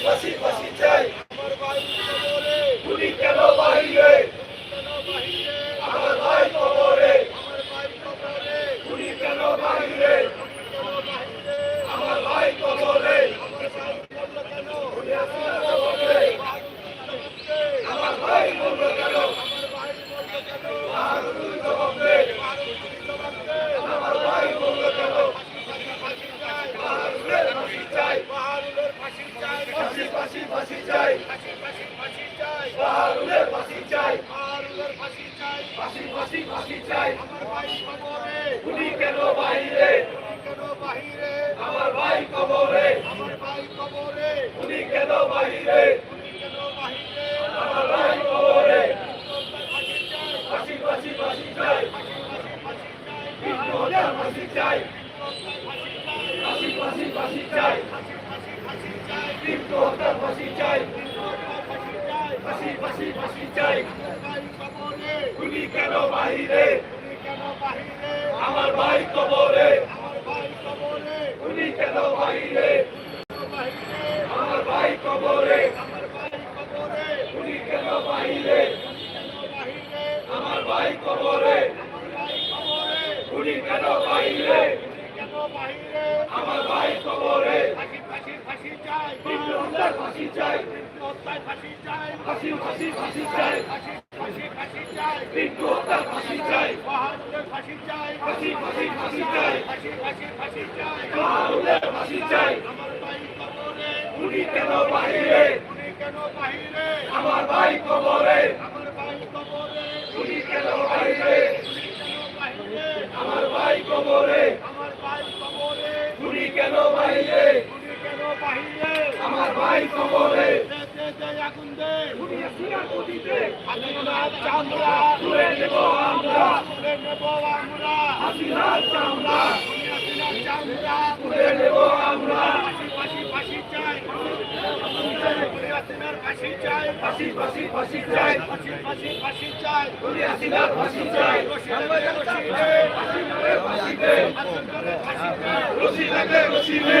ফাঁসি ফাঁসি ফাঁসি ফাঁসি চাই। ফাঁসি ফাঁসি ফাঁসি চাই। বাহাদুরের ফাঁসি চাই বাহারুলের ফাঁসি চাই ফাঁসি ফাঁসি ফাঁসি চাই। আমার ভাই কবরে গুলি কেন বাহিরে? কেন বাহিরে আমার ভাই কবরে। আমার ভাই কবরে গুলি কেন বাহিরে? কেন বাহিরে আমার ভাই কবরে। ফাঁসি ফাঁসি ফাঁসি চাই। ফাঁসি চাই। মৃত্যু ফাঁসি চাই চাই ফাঁসি ফাঁসি চাই মৃত্যু হত্যার ফাঁসি চাই। ফাঁসি ফাঁসি ফাঁসি চাই। গুলি কেন বাহিরে? আমার ভাই কবরে। গুলি কেন বাহিরে আমার ভাই কবরে আমার ভাই কবরে গুলি কেন বাহিরে বাহিরে আমার ভাই কবরে আমার ভাই কবরে গুলি কেন বাহিরে কেন বাহিরে আমার ভাই কবরে ফাঁসি ফাঁসি ফাঁসি চাই মৃত্যু হত্যার ফাঁসি চাই। ফাঁসি চাই ফাঁসি ফাঁসি ফাঁসি চাই ফাঁসি চাই। মৃত্যু ফাঁসি চাই বাহাদুরের ফাঁসি চাই। ফাঁসি ফাঁসি আমার ভাই কবরে গুলি কেন বাহিরে? উনি কেন বাহিরে আমার ভাই কবরে। আমার ভাই কবরে উনি কেন বাহিরে? আমার ভাই কবরে। আমার ভাই কবরে উনি কেন বাহিরে? রশি লাগে রশিদে